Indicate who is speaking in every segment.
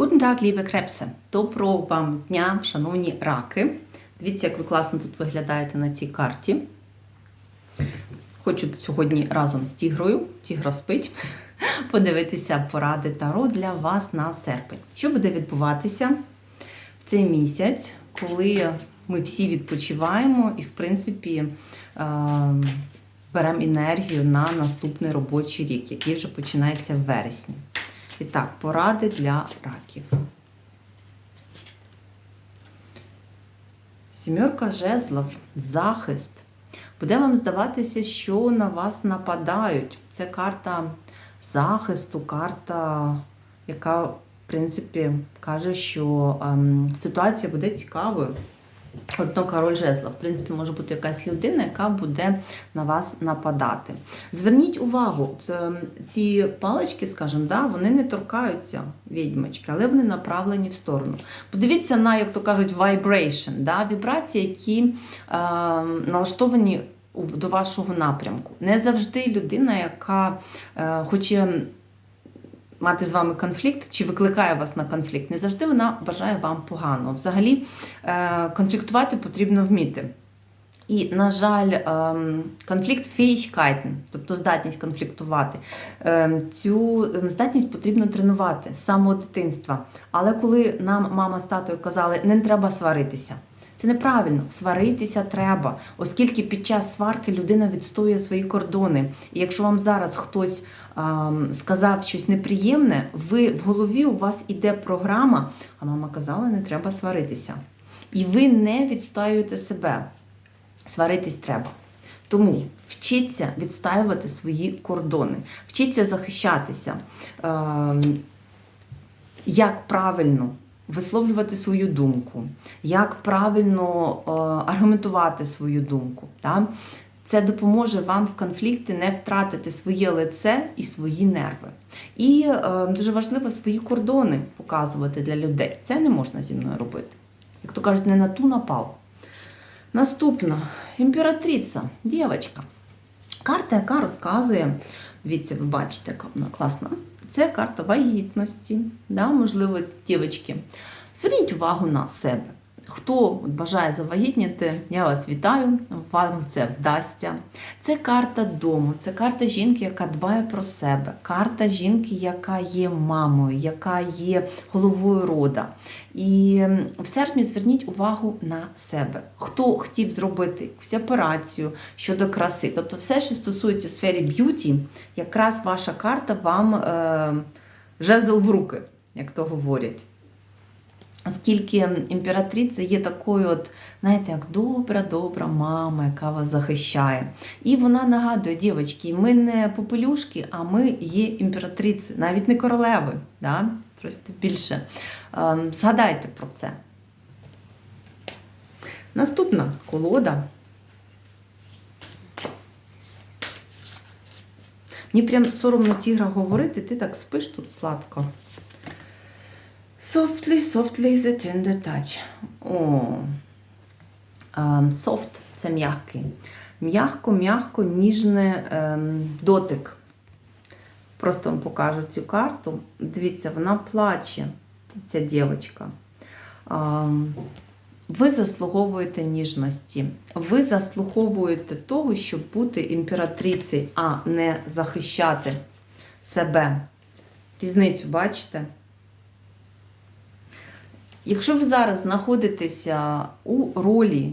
Speaker 1: Guten Tag, liebe Крепсе! Доброго вам дня, шановні раки. Дивіться, як ви класно тут виглядаєте на цій карті. Хочу сьогодні разом з тігрою, тігра спить, подивитися поради Таро для вас на серпень. Що буде відбуватися в цей місяць, коли ми всі відпочиваємо і, в принципі, е, беремо енергію на наступний робочий рік, який вже починається в вересні. І так, поради для раків. Сімерка жезлов, захист. Буде вам здаватися, що на вас нападають. Це карта захисту, карта, яка, в принципі, каже, що ем, ситуація буде цікавою. Одно король жезла. В принципі, може бути якась людина, яка буде на вас нападати. Зверніть увагу, ці палички, скажімо, да, вони не торкаються відьмочки, але вони направлені в сторону. Подивіться на, як то кажуть, vibration, да, вібрації, які е, налаштовані до вашого напрямку. Не завжди людина, яка е, хоче мати з вами конфлікт чи викликає вас на конфлікт, не завжди вона бажає вам погано. Взагалі е, конфліктувати потрібно вміти. І, на жаль, ем, конфлікт фейхкайтен, тобто здатність конфліктувати. Ем, цю ем, здатність потрібно тренувати з самого дитинства. Але коли нам мама з татою казали, не треба сваритися. Це неправильно, сваритися треба, оскільки під час сварки людина відстоює свої кордони. І якщо вам зараз хтось а, сказав щось неприємне, ви в голові у вас іде програма, а мама казала, не треба сваритися. І ви не відстоюєте себе. Сваритись треба. Тому вчіться відстаювати свої кордони, вчіться захищатися. Е, як правильно висловлювати свою думку, як правильно е, аргументувати свою думку. Так? Це допоможе вам в конфлікті не втратити своє лице і свої нерви. І е, дуже важливо свої кордони показувати для людей. Це не можна зі мною робити. Як то кажуть, не на ту напал. Наступна імператриця, дівчинка. Карта, яка розказує, дивіться, ви бачите, яка вона класна. Це карта вагітності, да, можливо, дівчатки. Зверніть увагу на себе. Хто бажає завагітніти, я вас вітаю, вам це вдасться. Це карта дому, це карта жінки, яка дбає про себе, карта жінки, яка є мамою, яка є головою рода. І в серпні зверніть увагу на себе. Хто хотів зробити якусь операцію щодо краси, тобто все, що стосується сфері б'юті, якраз ваша карта вам е, жезл в руки, як то говорять. Оскільки імператриця є такою, от, знаєте, як добра-добра мама, яка вас захищає. І вона нагадує, дівчатки, ми не попелюшки, а ми є імператриці, навіть не королеви. Да? Просто більше. Ем, згадайте про це. Наступна колода. Мені прям соромно тігра говорити, ти так спиш тут сладко. Softly, softly the tender touch. О. Um, soft це м'який. М'ягко, м'ягко, ніжний ем, дотик. Просто вам покажу цю карту. Дивіться, вона плаче, ця дівчинка. Um, ви заслуговуєте ніжності. Ви заслуговуєте того, щоб бути імператрицею, а не захищати себе. Різницю бачите? Якщо ви зараз знаходитеся у ролі,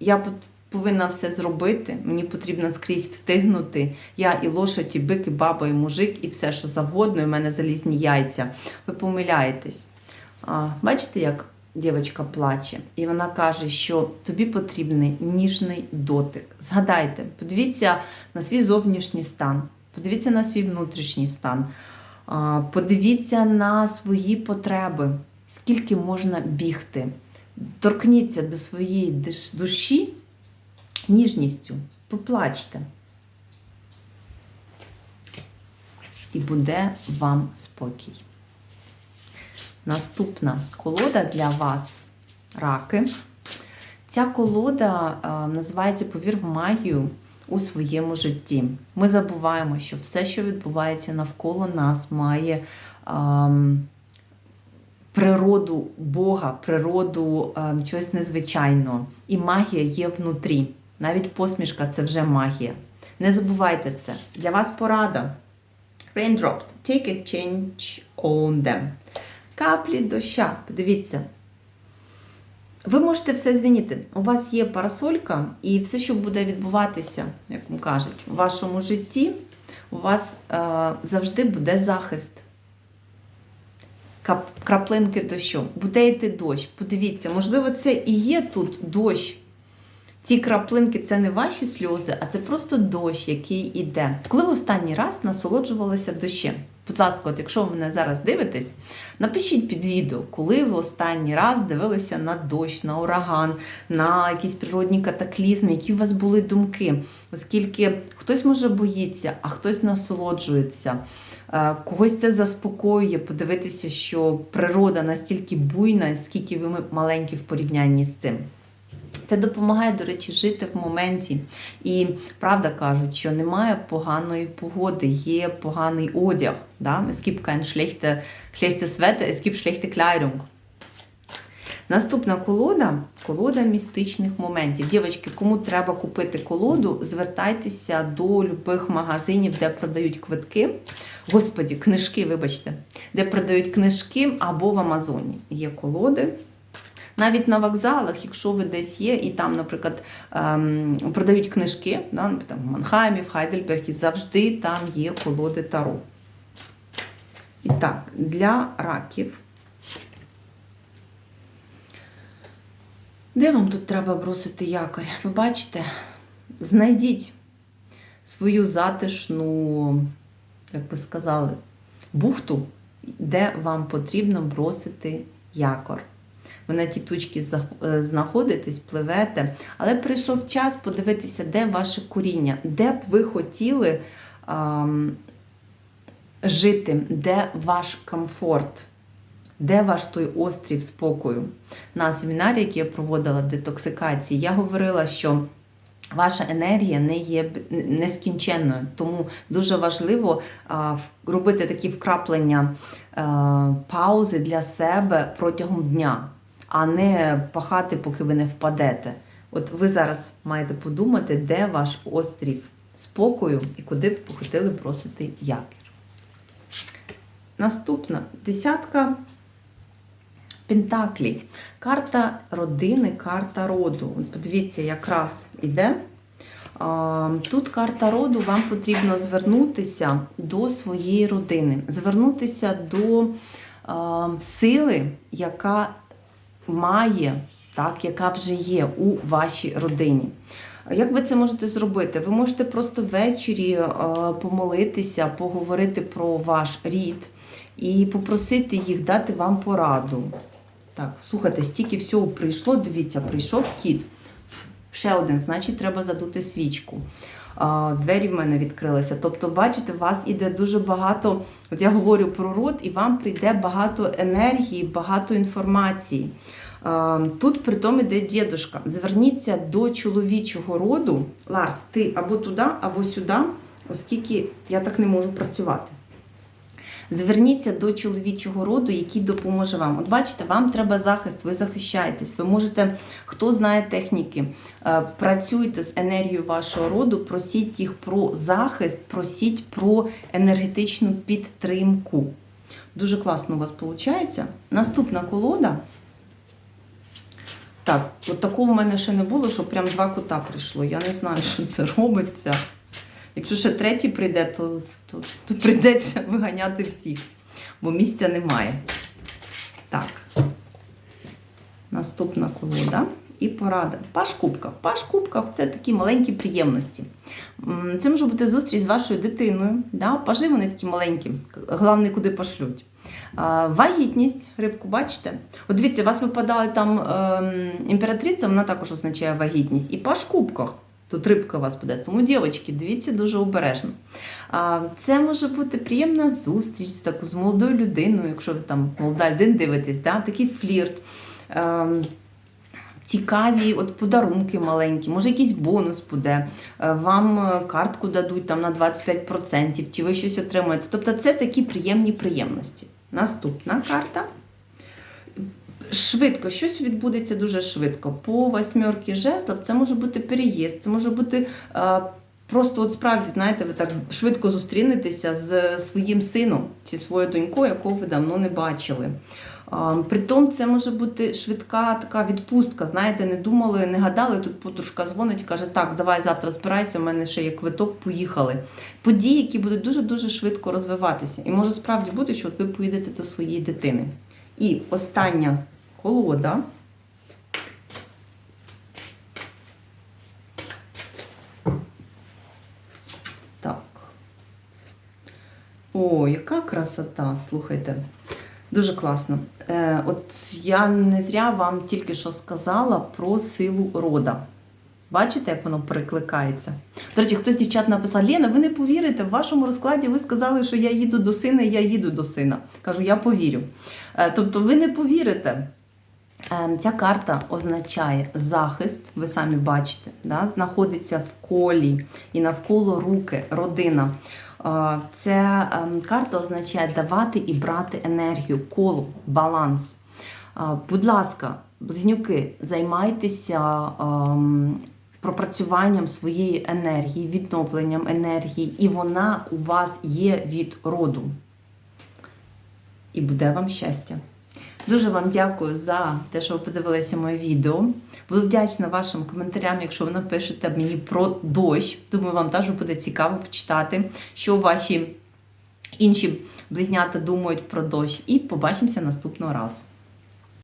Speaker 1: я повинна все зробити, мені потрібно скрізь встигнути. Я і лошадь, і бик, і баба, і мужик, і все, що завгодно, і в мене залізні яйця. Ви помиляєтесь. А, Бачите, як дівчинка плаче, і вона каже, що тобі потрібний ніжний дотик. Згадайте, подивіться на свій зовнішній стан, подивіться на свій внутрішній стан, подивіться на свої потреби скільки можна бігти. Торкніться до своєї душі ніжністю, поплачте. І буде вам спокій. Наступна колода для вас раки. Ця колода називається Повір в магію у своєму житті. Ми забуваємо, що все, що відбувається навколо нас, має. А, природу Бога, природу е, чогось незвичайного. І магія є внутрі. Навіть посмішка це вже магія. Не забувайте це. Для вас порада. Raindrops. Take a change on them. Каплі доща. Подивіться. Ви можете все змінити. У вас є парасолька, і все, що буде відбуватися, як вам кажуть, у вашому житті, у вас е, завжди буде захист. Краплинки дощу. Буде йти дощ. Подивіться, можливо, це і є тут дощ. Ці краплинки це не ваші сльози, а це просто дощ, який іде. Коли в останній раз насолоджувалися дощем? Будь ласка, от якщо ви мене зараз дивитесь, напишіть під відео, коли ви останній раз дивилися на дощ, на ураган, на якісь природні катаклізми, які у вас були думки. Оскільки хтось може боїться, а хтось насолоджується. Е, Когось це заспокоює, подивитися, що природа настільки буйна, скільки ви маленькі в порівнянні з цим. Це допомагає, до речі, жити в моменті. І правда кажуть, що немає поганої погоди, є поганий одяг. Да? Es gibt kein schlechte, schlechtes Wetter, es gibt schlechte Kleidung. Наступна колода колода містичних моментів. Дівчатки, кому треба купити колоду, звертайтеся до любих магазинів, де продають квитки. Господі, книжки, вибачте, де продають книжки або в Амазоні. Є колоди. Навіть на вокзалах, якщо ви десь є, і там, наприклад, ем, продають книжки, да, там, в Манхаймі, в Хайдельбергі, завжди там є колоди Таро. І так, для раків. Де вам тут треба бросити якорь? Ви бачите? Знайдіть свою затишну, як би сказали, бухту, де вам потрібно бросити якор. Ви на ті точці знаходитесь, пливете, але прийшов час подивитися, де ваше коріння, де б ви хотіли а, жити, де ваш комфорт. Де ваш той острів спокою? На семінарі, який я проводила детоксикації, я говорила, що ваша енергія не є нескінченною, тому дуже важливо а, робити такі вкраплення а, паузи для себе протягом дня, а не пахати, поки ви не впадете. От ви зараз маєте подумати, де ваш острів спокою і куди б хотіли бросити якір. Наступна десятка. Пентаклі. Карта родини, карта роду. От Подивіться, якраз іде. Тут карта роду, вам потрібно звернутися до своєї родини, звернутися до сили, яка має, так, яка вже є у вашій родині. Як ви це можете зробити? Ви можете просто ввечері помолитися, поговорити про ваш рід і попросити їх дати вам пораду. Так, слухайте, стільки всього прийшло, дивіться, прийшов кіт. Ще один, значить, треба задути свічку. Двері в мене відкрилися. Тобто, бачите, у вас іде дуже багато. От я говорю про рот, і вам прийде багато енергії, багато інформації. Тут притом іде дідушка. Зверніться до чоловічого роду. Ларс, ти або туди, або сюди, оскільки я так не можу працювати. Зверніться до чоловічого роду, який допоможе вам. От бачите, вам треба захист, ви захищаєтесь. Ви можете, хто знає техніки, е, працюйте з енергією вашого роду, просіть їх про захист, просіть про енергетичну підтримку. Дуже класно у вас виходить. Наступна колода. Так, от такого в мене ще не було, що прям два кота прийшло. Я не знаю, що це робиться. Якщо ще третій прийде, то, то тут прийдеться виганяти всіх, бо місця немає. Так. Наступна колода і порада. Паш кубків. Паш кубків це такі маленькі приємності. Це може бути зустріч з вашою дитиною. Да? Пажи вони такі маленькі, головне, куди пошлють. Вагітність, рибку, бачите? От дивіться, у вас випадала там е, імператриця, вона також означає вагітність. І паш кубків. Тут рибка у вас буде. Тому, дівчатки, дивіться дуже обережно. Це може бути приємна зустріч таку з молодою людиною, якщо ви там молода людина дивитесь, да? такий флірт. Цікаві от подарунки маленькі, може якийсь бонус буде, вам картку дадуть там на 25%, чи ви щось отримаєте. Тобто це такі приємні приємності. Наступна карта. Швидко, щось відбудеться дуже швидко. По восьмерки жезлов це може бути переїзд, це може бути просто от справді, знаєте, ви так швидко зустрінетеся з своїм сином чи своєю донькою, якого ви давно не бачили. Притом це може бути швидка така відпустка. Знаєте, не думали, не гадали. Тут подружка дзвонить і каже: Так, давай завтра збирайся, у мене ще є квиток, поїхали. Події, які будуть дуже дуже швидко розвиватися. І може справді бути, що от ви поїдете до своєї дитини. І остання колода. Так. О, яка красота, слухайте. Дуже класно. Е, от я не зря вам тільки що сказала про силу рода. Бачите, як воно перекликається? До речі, хтось дівчат написав: Лена, ви не повірите, в вашому розкладі ви сказали, що я їду до сина, і я їду до сина. Кажу, я повірю. Е, тобто, ви не повірите. Е, Ця карта означає захист, ви самі бачите, да? знаходиться в колі і навколо руки, родина. Е, Ця ем, карта означає давати і брати енергію, коло, баланс. Е, Будь ласка, близнюки, займайтеся ем, пропрацюванням своєї енергії, відновленням енергії, і вона у вас є від роду. І буде вам щастя. Дуже вам дякую за те, що ви подивилися моє відео. Буду вдячна вашим коментарям, якщо ви напишете мені про дощ. Думаю, вам теж буде цікаво почитати, що ваші інші близнята думають про дощ. І побачимося наступного разу.